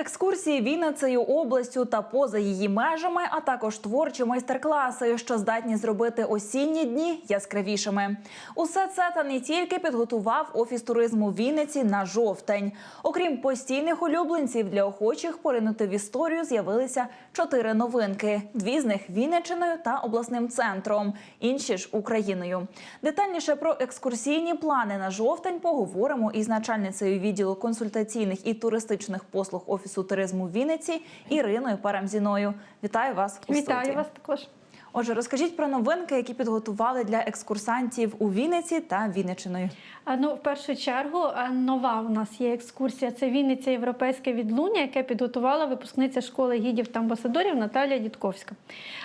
Екскурсії Вінницею областю та поза її межами, а також творчі майстер-класи, що здатні зробити осінні дні яскравішими. Усе це та не тільки підготував офіс туризму Вінниці на жовтень. Окрім постійних улюбленців для охочих поринути в історію з'явилися чотири новинки: дві з них Вінничиною та обласним центром, інші ж Україною. Детальніше про екскурсійні плани на жовтень поговоримо із начальницею відділу консультаційних і туристичних послуг офісу туризму Вінниці Іриною Парамзіною. Вітаю вас у Вітаю студії. вас також. Отже, розкажіть про новинки, які підготували для екскурсантів у Вінниці та Вінничиною. Ну, в першу чергу, нова у нас є екскурсія. Це Вінниця Європейське відлуння, яке підготувала випускниця школи гідів та амбасадорів Наталія Дідковська.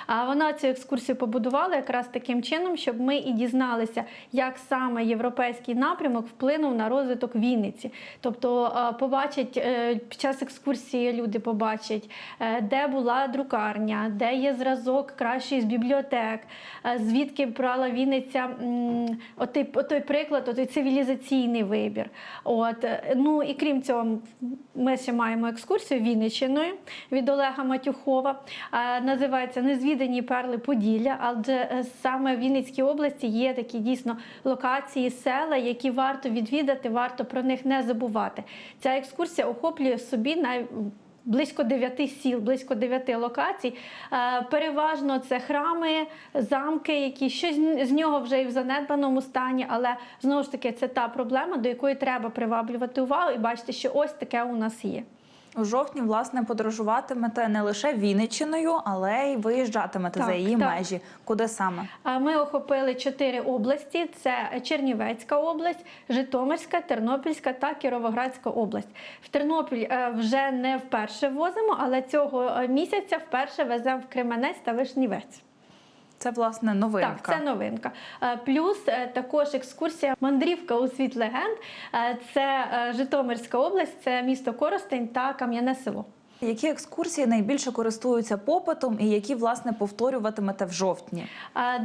А вона цю екскурсію побудувала якраз таким чином, щоб ми і дізналися, як саме європейський напрямок вплинув на розвиток Вінниці. Тобто, побачать е, під час екскурсії люди побачать, е, де була друкарня, де є зразок кращий з бібліотек, е, звідки брала Вінниця отой приклад, отой цивілізаційний вибір. От е, ну і крім цього, ми ще маємо екскурсію Вінниччиною від Олега Матюхова. Е, Називається Незвідані перли Поділля. Адже саме в Вінницькій області є такі дійсно локації, села, які варто відвідати, варто про них не забувати. Ця екскурсія охоплює собі най Близько дев'яти сіл, близько дев'яти локацій. Е, Переважно це храми, замки, які щось з нього вже і в занедбаному стані, але знову ж таки це та проблема, до якої треба приваблювати увагу і бачити, що ось таке у нас є. У жовтні, власне, подорожуватимете не лише Вінниччиною, але й виїжджатимете за її так. межі. Куди саме? Ми охопили чотири області: це Чернівецька область, Житомирська, Тернопільська та Кіровоградська область. В Тернопіль е, вже не вперше возимо, але цього е, місяця вперше веземо в Кременець та Вишнівець. Це власне новинка. Так, це новинка. Е, Плюс е, також екскурсія мандрівка у світ легенд. Е, Це Житомирська область, це місто Коростень та Кам'яне село. Які екскурсії найбільше користуються попитом і які власне повторюватимете в жовтні?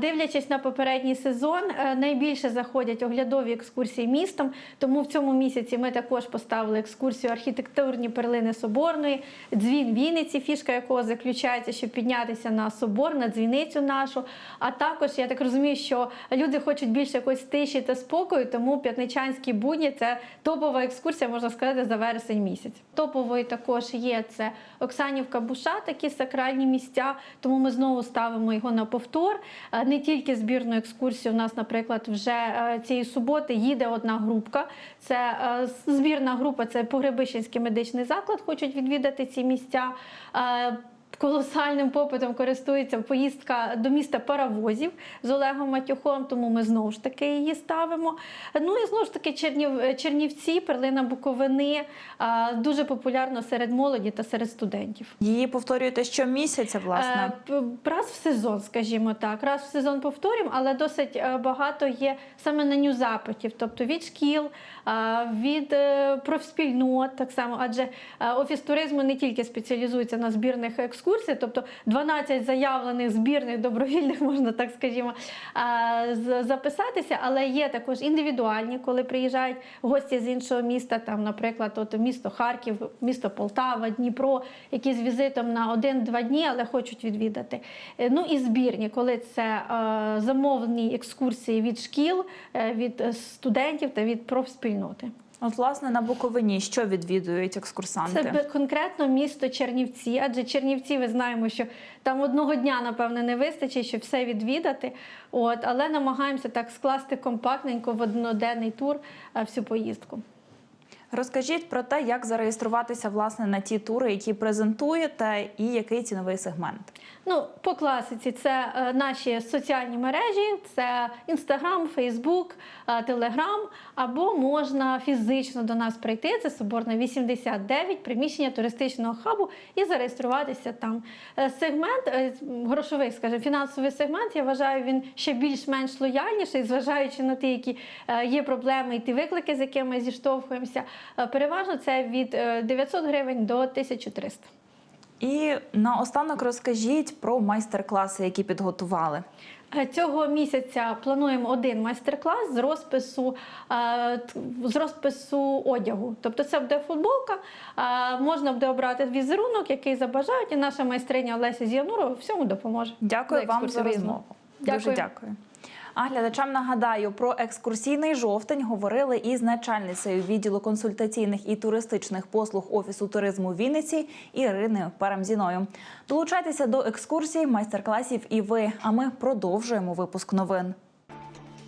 Дивлячись на попередній сезон, е, найбільше заходять оглядові екскурсії містом. Тому в цьому місяці ми також поставили екскурсію архітектурні перлини Соборної, дзвін Вінниці, фішка якого заключається, щоб піднятися на собор, на дзвіницю нашу. А також я так розумію, що люди хочуть більше якоїсь тиші та спокою, тому п'ятничанські будні це топова екскурсія, можна сказати, за вересень місяць. Топовою також є це Оксанівка Буша, такі сакральні місця. Тому ми знову ставимо його на повтор. Е, Не тільки збірну екскурсію. У нас, наприклад, вже е, цієї суботи їде одна групка. Це е, збірна група, це Погребищенський медичний заклад. Хочуть відвідати ці місця. Колосальним попитом користується поїздка до міста паровозів з Олегом Матюхом, тому ми знову ж таки її ставимо. Ну і знову ж таки Чернів, Чернівці, перлина Буковини дуже популярно серед молоді та серед студентів. Її повторюєте щомісяця, власне. Е, Раз в сезон, скажімо так, раз в сезон повторюємо, але досить е, багато є саме на ню запитів, тобто від шкіл, е, від профспільнот, так само, адже офіс туризму не тільки спеціалізується на збірних екскурсіях, тобто 12 заявлених збірних добровільних, можна так скажімо, записатися, але є також індивідуальні, коли приїжджають гості з іншого міста, там, наприклад, от місто Харків, місто Полтава, Дніпро, які з візитом на один-два дні, але хочуть відвідати. Е, Ну і збірні, коли це е, замовлені екскурсії від шкіл, е, від студентів та від профспільноти. От, власне, на Буковині що відвідують екскурсанти? Це конкретно місто Чернівці, адже Чернівці, ви знаємо, що там одного дня, напевне, не вистачить, щоб все відвідати. От, але намагаємося так скласти компактненько в одноденний тур е, всю поїздку. Розкажіть про те, як зареєструватися власне на ті тури, які презентуєте, і який ціновий сегмент. Ну, по класиці, це е, наші соціальні мережі, це Інстаграм, Фейсбук, Телеграм, або можна фізично до нас прийти. Це Соборна 89, приміщення туристичного хабу, і зареєструватися там. Е, Сегмент, е, грошовий, скажімо, фінансовий сегмент, я вважаю, він ще більш-менш лояльніший, зважаючи на ті, які е, є проблеми і ті виклики, з якими ми зіштовхуємося. Е, Переважно це від е, 900 гривень до 1300. І наостанок розкажіть про майстер-класи, які підготували. Е, Цього місяця плануємо один майстер-клас з розпису, е, з розпису одягу. Тобто це буде футболка, е, можна буде обрати візерунок, який забажають, і наша майстриня Олеся Зіянурова всьому допоможе. Дякую За вам за розмову. Дуже Дякую. дякую. А глядачам нагадаю про екскурсійний жовтень говорили із начальницею відділу консультаційних і туристичних послуг офісу туризму Вінниці Іриною Парамзіною. Долучайтеся до екскурсій, майстер-класів і ви. А ми продовжуємо випуск новин.